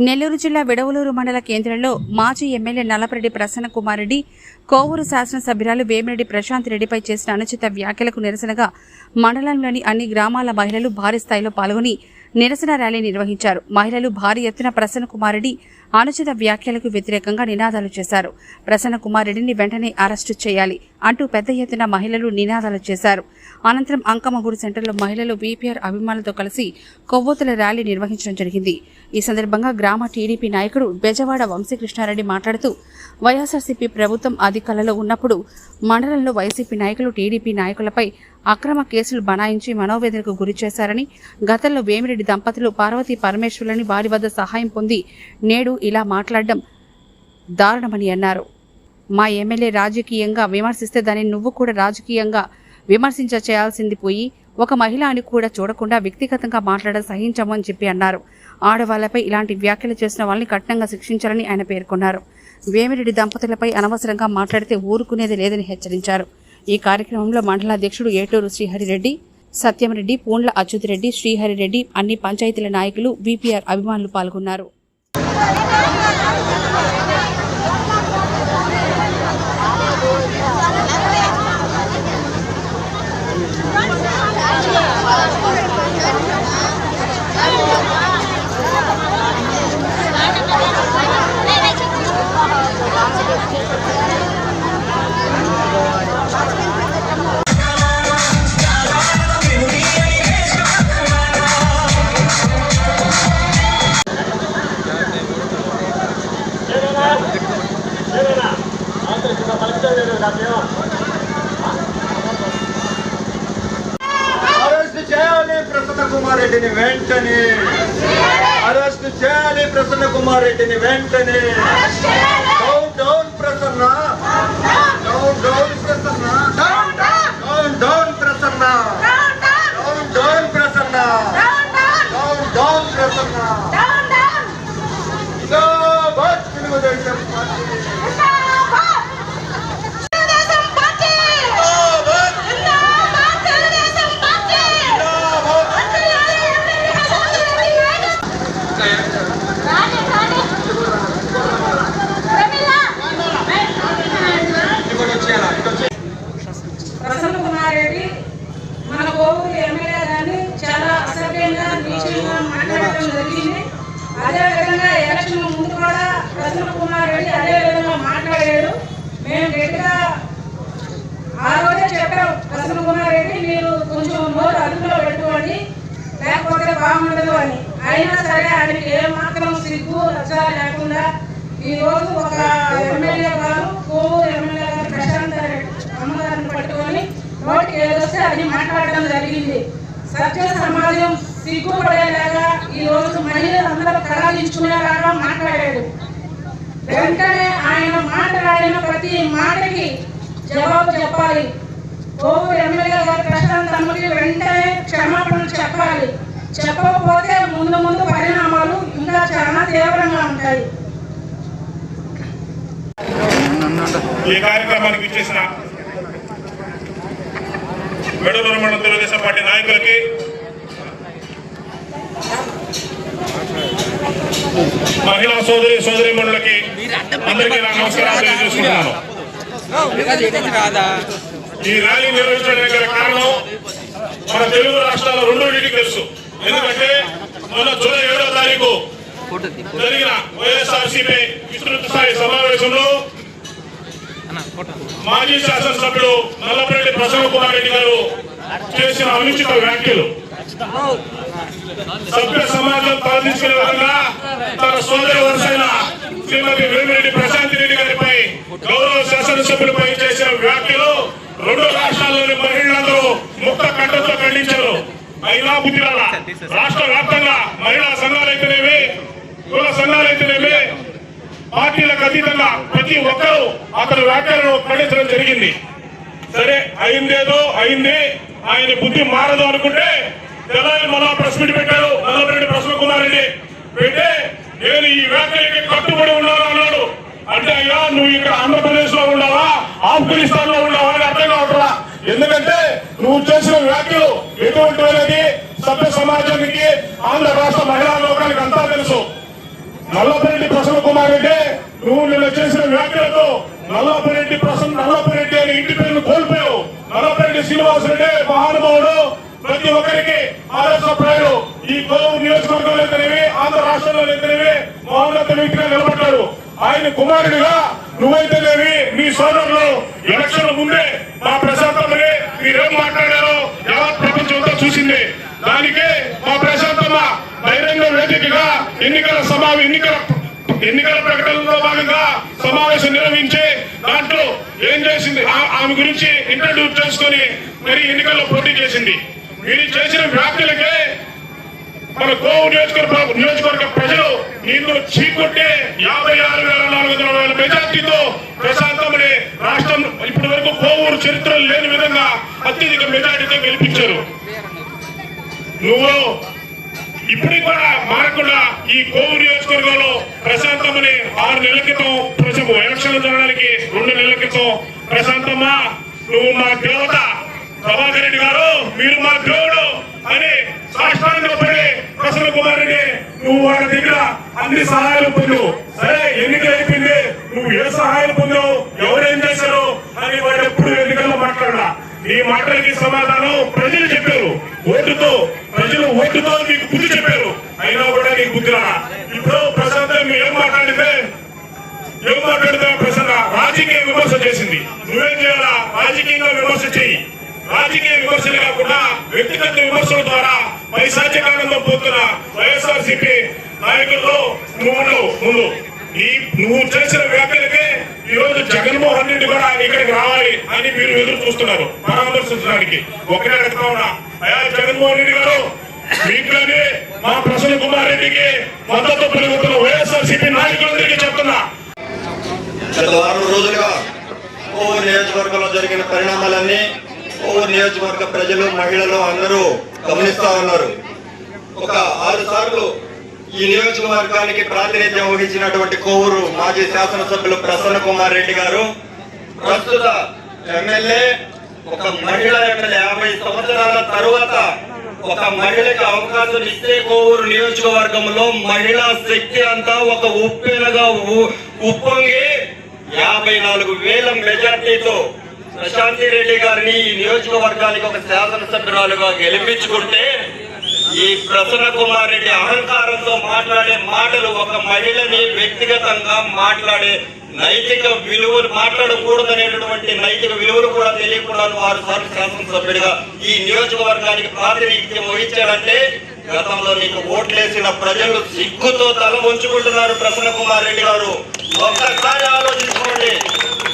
నెల్లూరు జిల్లా విడవలూరు మండల కేంద్రంలో మాజీ ఎమ్మెల్యే నల్లపరెడ్డి ప్రసన్న కుమార్ రెడ్డి కోవూరు శాసనసభ్యురాలు వేమిరెడ్డి ప్రశాంత్ రెడ్డిపై చేసిన అనుచిత వ్యాఖ్యలకు నిరసనగా మండలంలోని అన్ని గ్రామాల మహిళలు భారీ స్థాయిలో పాల్గొని నిరసన ర్యాలీ నిర్వహించారు. మహిళలు భారీ ఎత్తున ప్రసన్న కుమారుడి అనుచిత వ్యాఖ్యలకు వ్యతిరేకంగా నినాదాలు చేశారు. ప్రసన్న కుమారుడిని వెంటనే అరెస్టు చేయాలి అంటూ పెద్ద ఎత్తున మహిళలు నినాదాలు చేశారు. అనంతరం అంకమగూడు సెంటర్లో మహిళలు బీపీఆర్ అభిమానులతో కలిసి కొవ్వొత్తుల ర్యాలీ నిర్వహించడం జరిగింది. ఈ సందర్భంగా గ్రామ టీడీపీ నాయకుడు బెజవాడ వంశీకృష్ణారెడ్డి మాట్లాడుతూ వైఎస్ఆర్సీపీ ప్రభుత్వం అధికారంలో ఉన్నప్పుడు మండలంలో వైసీపీ నాయకులు టీడీపీ నాయకులపై అక్రమ కేసులు బనాయించి మనోవేదనకు గురి చేశారని గతంలో వేమిరెడ్డి దంపతులు పార్వతీ పరమేశ్వరులని వారి వద్ద సహాయం పొంది నేడు ఇలా మాట్లాడడం దారుణమని అన్నారు. మా ఎమ్మెల్యే రాజకీయంగా విమర్శిస్తే దాన్ని నువ్వు కూడా రాజకీయంగా విమర్శించ చేయాల్సింది పోయి ఒక మహిళ అని కూడా చూడకుండా వ్యక్తిగతంగా మాట్లాడడం సహించమని చెప్పి అన్నారు. ఆడవాళ్ళపై ఇలాంటి వ్యాఖ్యలు చేసిన వాళ్ళని కఠినంగా శిక్షించాలని ఆయన పేర్కొన్నారు. వేమిరెడ్డి దంపతులపై అనవసరంగా మాట్లాడితే ఊరుకునేది లేదని హెచ్చరించారు. ఈ కార్యక్రమంలో మండలాధ్యక్షుడు ఏటూరు శ్రీహరిరెడ్డి సత్యంరెడ్డి పూండ్ల అచ్యుతిరెడ్డి శ్రీహరిరెడ్డి అన్ని పంచాయతీల నాయకులు వీపీఆర్ అభిమానులు పాల్గొన్నారు. కుమార్ రెడ్డిని వెంటనే అరెస్ట్ చేయాలి ప్రసన్న కుమార్ రెడ్డిని వెంటనే. Down down Prasanna. Down down Prasanna. Down down Prasanna. Down down Prasanna. Down down Prasanna. Telugu Desam party జిందాబాద్ జిందాబాద్ ఇక్కడ వచ్చేయాలా ఇక్కడ వచ్చే ప్రసన్న కుమార్ రెడ్డి మన కోవూరు ఎమ్మెల్యే గారిని చాలా అసభ్యంగా నీచంగా మాట్లాడటం జరిగింది అదే విధంగా ఎలక్షన్ ముందు కూడా ప్రసన్న కుమార్ రెడ్డి అదే విధంగా మాట్లాడాడు మేము గట్టిగా ఆ రోజే చెప్పాం ప్రసన్న కుమార్ రెడ్డి మీరు కొంచెం నోరు అదుపులో పెట్టుకోండి లేకపోతే బాగుండదు అని. అయినా సరే ఆయనకి ఏమాత్రం సిగ్గు రచ్చ లేకుండా ఈ రోజు ఒక ఎమ్మెల్యే గారు కోవూరు ఎమ్మెల్యే గారు ప్రశాంత్ అమ్మగారిని పట్టుకొని నోటికి ఏదొస్తే అది మాట్లాడడం జరిగింది. సత్య సమాజం సిగ్గుపడేలాగా ఈ రోజు మహిళలందరూ కళాలించుకునేలాగా మాట్లాడాడు వెంటనే ఆయన మాట్లాడిన ప్రతి మాటకి జవాబు చెప్పాలి. కోవూరు ఎమ్మెల్యే గారు ప్రశాంత్ అమ్మకి వెంటనే క్షమాపణ చెప్పాలి. చెప్పకపోతే ముందు ముందు పరిణామాలు ఇంకా చాలా తీవ్రంగా ఉంటాయి. ఈ కార్యక్రమానికి ఇచ్చేసిన వెడలూరు మండల తెలుగుదేశం పార్టీ నాయకులకి మహిళా సోదరి సోదరి మండలకి అందరికీ నా నమస్కారాలు తెలియజేసుకుంటున్నాను ఈ ర్యాలీ నిర్వహించడానికి కారణం మన తెలుగు రాష్ట్రాల రెండింటికి తెలుసు. ఎందుకంటే మొన్న జూలై ఏడో తారీఖు జరిగిన వైఎస్ఆర్సీపీ విస్తృత స్థాయి సమావేశంలో మాజీ శాసనసభ్యుడు నల్లపరెడ్డి ప్రసన్న కుమార్ రెడ్డి గారు చేసిన అనుచిత వ్యాఖ్యలు. సభ్య సమాజం తలదించుకునే విధంగా తన సోదరి వరుసైన శ్రీమతి వేమిరెడ్డి ప్రశాంత్ రెడ్డి గారిపై గౌరవ శాసనసభ్యులపై చేసిన వ్యాఖ్యలు రెండు రాష్ట్రాల్లోని మహిళలందరూ ముక్త కంఠంతో ఖండించారు. మహిళా బుద్ధిరాల రాష్ట్ర వ్యాప్తంగా మహిళా సంఘాలైతేనేవి కుల సంఘాలైతేనేవి పార్టీలకు అతీతంగా ప్రతి ఒక్కరూ అతని వ్యాఖ్యలను ఖండించడం జరిగింది. సరే అయిందేదో అయింది ఆయన బుద్ధి మారదు అనుకుంటే తెల్లారి మళ్ళా ప్రెస్ మీట్ పెట్టాడు మల్లారెడ్డి ప్రశ్న కుమారెడ్డి పెట్టే నేను ఈ వ్యాఖ్యలకి కట్టుబడి ఉన్నాను అన్నాడు. అంటే అయ్యా నువ్వు ఇక్కడ ఆంధ్రప్రదేశ్లో ఉన్నావా ఆఫ్ఘనిస్తాన్లో ఉన్నావా అని అర్థం కావట్లా? ఎందుకంటే నువ్వు చేసిన వ్యాఖ్యలు ఎటువంటివనేది ఆంధ్ర రాష్ట్ర మహిళా లోకానికి అంతా తెలుసు. నల్లపరెడ్డి ప్రసన్న కుమార్ అంటే నువ్వు నిన్న చేసిన వ్యాఖ్యలతో నల్లపరెడ్డి ప్రసన్న నల్లపరెడ్డి అనే ఇంటి పేరును కోల్పోయావు. నల్లపరెడ్డి శ్రీనివాస్ రెడ్డి మహానుభావుడు ప్రతి ఒక్కరికి ఆదర్శప్రాయుడు ఈ కోవు నియోజకవర్గంలో అయితేనేవి ఆంధ్ర రాష్ట్రంలో అయితేనేవి మహోన్నత వ్యక్తిగా నిలబడ్డాడు. ఆయన కుమారుడిగా నువ్వైతేనేవి మీ సోదరులు ఎలక్షన్ ముందే మా ప్రశాంతమని మీరేం మాట్లాడారో యావత్ ప్రపంచం అంతా చూసింది. దానికి మా ప్రశాంతమ్మ బహిరంగ వేదికగా ఎన్నికల సభ ఎన్నికల ఎన్నికల ప్రకటనలో భాగంగా సమావేశం నిర్వహించి దాంట్లో ఏం చేసింది? ఆమె గురించి ఇంట్రడ్యూస్ చేసుకొని మరి ఎన్నికల్లో పోటీ చేసింది. మీరు చేసిన వ్యాఖ్యలకే మన గోవు నియోజకవర్గ నియోజకవర్గ ప్రజలు నిన్ను చీకొట్టే యాభై ఆరు వేల నాలుగు వందల వేల మెజార్టీతో ప్రశాంతమని రాష్ట్రం ఇప్పటి వరకు కోవూరు చరిత్రలు లేని విధంగా అత్యధిక మెజార్టీతో గెలిపించారు. నువ్వు ఇప్పుడు కూడా మారకుండా ఈ కోవు నియోజకవర్గంలో ప్రశాంతమని ఆరు నెలల క్రితం ప్రజలు ఎలక్షన్లు జరగడానికి రెండు నెలల క్రితం ప్రశాంతమ్మ నువ్వు మా దేవత ప్రభాకర్ రెడ్డి గారు మీరు మా దేవుడు అని సాష్టాంగ పడి ప్రసన్న కుమార్ రెడ్డి నువ్వు వాళ్ళ దగ్గర అన్ని సహాయాలు పొందు సరే ఎన్నికలు అయిపోయింది నువ్వు ఏ సహాయాలు పొందావు ఎవరేం చేశారు అని వాడు ఎప్పుడు ఎన్నికల్లో మాట్లాడా నీ మాటలకి సమాధానం ప్రజలు చెప్పారు. ఓటుతో ప్రజలు ఓటుతో మీకు బుద్ధి చెప్పారు. అయినా కూడా నీకు బుద్ధి రా ఇప్పుడు ప్రశాంతం ఏం మాట్లాడితే ఏం మాట్లాడితే ప్రసన్న రాజకీయ విమర్శ చేసింది. నువ్వేం చేయాలా? రాజకీయంగా విమర్శ చేయి రాజకీయ విమర్శలు కాకుండా వ్యక్తిగత విమర్శల ద్వారా పైశాచికానంలో పోతున్న వైఎస్ఆర్ సిపి నాయకుల్లో నువ్వు ముందు. ఈ నువ్వు చేసిన వ్యాఖ్యలకే ఈ రోజు జగన్మోహన్ రెడ్డి కూడా ఇక్కడికి రావాలి అని మీరు ఎదురు చూస్తున్నారు పరామర్శించడానికి. ఒకటే అడుగుతా ఉన్నా. అయ్యా జగన్మోహన్ రెడ్డి గారు వీటిలోనే మా ప్రసన్న కుమార్ రెడ్డికి మద్దతు పెరుగుతున్న వైఎస్ఆర్ సిపి నాయకులందరికీ చెప్తున్నా. గత వారం రోజులుగా కోవూరు నియోజకవర్గంలో జరిగిన పరిణామాలన్నీ కోవూరు నియోజకవర్గ ప్రజలు మహిళలు అందరూ గమనిస్తా ఉన్నారు. ఒక ఆరు సార్లు ఈ నియోజకవర్గానికి ప్రాతినిధ్యం వహించినటువంటి కోవూరు మాజీ శాసనసభ్యులు ప్రసన్న కుమార్ రెడ్డి గారు. ప్రస్తుత ఎమ్మెల్యే ఒక మహిళ ఎమ్మెల్యే యాభై సంవత్సరాల తరువాత ఒక మహిళకి అవకాశం ఇస్తే కోవూరు నియోజకవర్గంలో మహిళా శక్తి అంతా ఒక ఉప్పెనగా ఉప్పొంగి యాభై నాలుగు వేల మెజార్టీతో ప్రశాంతి రెడ్డి గారిని ఈ నియోజకవర్గానికి ఒక శాసనసభ్యురాలుగా గెలిపించుకుంటే ఈ ప్రసన్న కుమార్ రెడ్డి అహంకారంతో మాట్లాడే మాటలు ఒక మహిళని వ్యక్తిగతంగా మాట్లాడే నైతిక విలువలు మాట్లాడకూడదనేటటువంటి నైతిక విలువలు కూడా తెలియకుండా వారు సార్ శాసనసభ్యుడిగా ఈ నియోజకవర్గానికి ప్రాతినిధ్యం వహించాడంటే గతంలో నీకు ఓట్లేసిన ప్రజలు సిగ్గుతో తల ఉంచుకుంటున్నారు ప్రసన్న కుమార్ రెడ్డి గారు. ఒక్కసారి ఆలోచించుకోండి.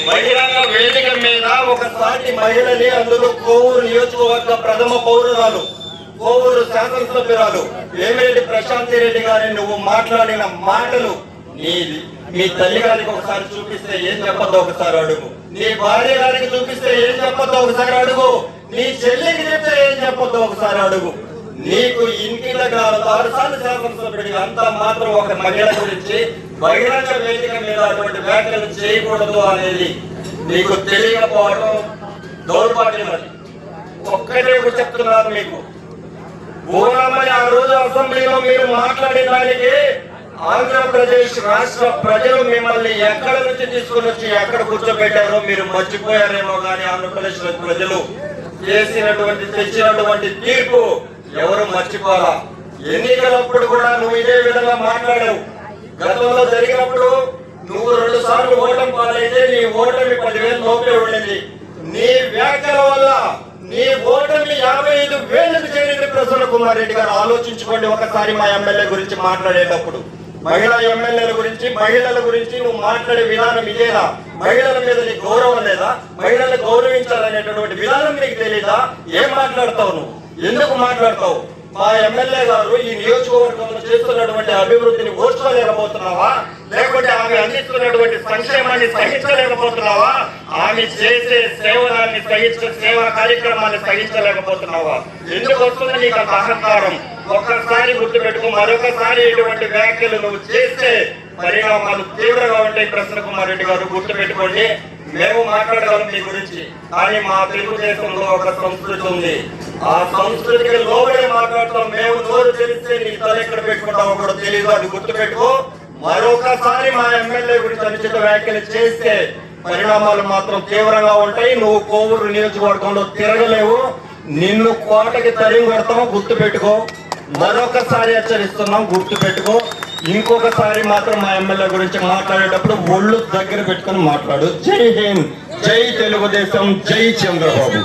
బహిరంగ వేదిక మీద ఒకసారి మహిళని అందులో కోవూరు నియోజకవర్గ ప్రథమ పౌరురాలు కోవూరు శాసనసభ్యురాలు వేమిరెడ్డి ప్రశాంతి రెడ్డి గారిని నువ్వు మాట్లాడిన మాటలు నీ మీ తల్లి గారికి ఒకసారి చూపిస్తే ఏం చెప్పద్దు ఒకసారి అడుగు. నీ భార్య గారికి చూపిస్తే ఏం చెప్పద్దు ఒకసారి అడుగు. నీ చెల్లికి చెప్తే ఏం చెప్పొద్దు ఒకసారి అడుగు. నీకు ఇంటి దగ్గర ఆరు సార్లు అంతా మాత్రం ఒక మహిళ గురించి బహిరంగ వేదిక మీద అటువంటి వ్యాఖ్యలు చేయకూడదు అనేది నీకు తెలియకపోవడం దౌర్భాగ్యం అది. ఒక్కటే ఒకటి మీకు. ఓనమని ఆ రోజు అసెంబ్లీలో మీరు మాట్లాడిన దానికి ఆంధ్రప్రదేశ్ రాష్ట్ర ప్రజలు మిమ్మల్ని ఎక్కడ నుంచి తీసుకుని వచ్చి ఎక్కడ కూర్చోబెట్టారో మీరు మర్చిపోయారేమో కానీ ఆంధ్రప్రదేశ్ ప్రజలు చేసినటువంటి తెచ్చినటువంటి తీర్పు ఎవరు మర్చిపోరా? ఎన్నికలప్పుడు కూడా నువ్వు ఇదే విధంగా మాట్లాడావు. గతంలో జరిగినప్పుడు నువ్వు రెండు సార్లు ఓటమి పాలైతే నీ ఓటమి పదివేలు లోపే ఉండింది. నీ వ్యాఖ్యల వల్ల నీ ఓటమి యాభై ఐదు వేలకు ప్రసన్న కుమార్ రెడ్డి గారు ఆలోచించుకోండి ఒకసారి మా ఎమ్మెల్యే గురించి మాట్లాడేటప్పుడు. మహిళా ఎమ్మెల్యేల గురించి మహిళల గురించి నువ్వు మాట్లాడే విధానం ఇదేనా? మహిళల మీద నీకు గౌరవం లేదా? మహిళలు గౌరవించాలనేటటువంటి విధానం నీకు తెలీదా? ఏం మాట్లాడతావు నువ్వు? ఎందుకు మాట్లాడతావు? మా ఎమ్మెల్యే గారు ఈ నియోజకవర్గంలో చేస్తున్నటువంటి అభివృద్ధిని ఓర్చుకోలేకపోతున్నావా? లేకుంటే ఆమె అందిస్తున్నటువంటి సంక్షేమాన్ని సహించలేకపోతున్నావా? ఆమె చేసే సేవనాన్ని సహించ సేవా కార్యక్రమాన్ని సహించలేకపోతున్నావా? ఎందుకు వస్తుంది నీకు అంత అహంకారం? ఒక్కసారి గుర్తుపెట్టుకో మరొకసారి ఇటువంటి వ్యాఖ్యలు నువ్వు చేస్తే పరిణామాలు తీవ్రంగా ఉంటాయి. ప్రసన్న కుమార్ రెడ్డి గారు గుర్తుపెట్టుకోండి. మేము మాట్లాడగలం మీ గురించి. కానీ మా తెలుగుదేశంలో ఒక సంస్కృతి ఉంది. ఆ సంస్కృతికి లోబడి మాట్లాడతాం. మేము నోరు తెలిస్తే నీ తల ఎక్కడ పెట్టుకుంటామో కూడా తెలియదు అది గుర్తుపెట్టుకో. మరొకసారి మా ఎమ్మెల్యే గురించి అనుచిత వ్యాఖ్యలు చేస్తే పరిణామాలు మాత్రం తీవ్రంగా ఉంటాయి. నువ్వు కోవూరు నియోజకవర్గంలో తిరగలేవు. నిన్ను కోటకి తరిగి పెడతామో గుర్తు పెట్టుకో. మరొకసారి హెచ్చరిస్తున్నాం. గుర్తు పెట్టుకో. ఇంకొకసారి మాత్రం మా ఎమ్మెల్యే గురించి మాట్లాడేటప్పుడు ఒళ్ళు దగ్గర పెట్టుకొని మాట్లాడు. జై హింద్. జై తెలుగుదేశం. జై చంద్రబాబు.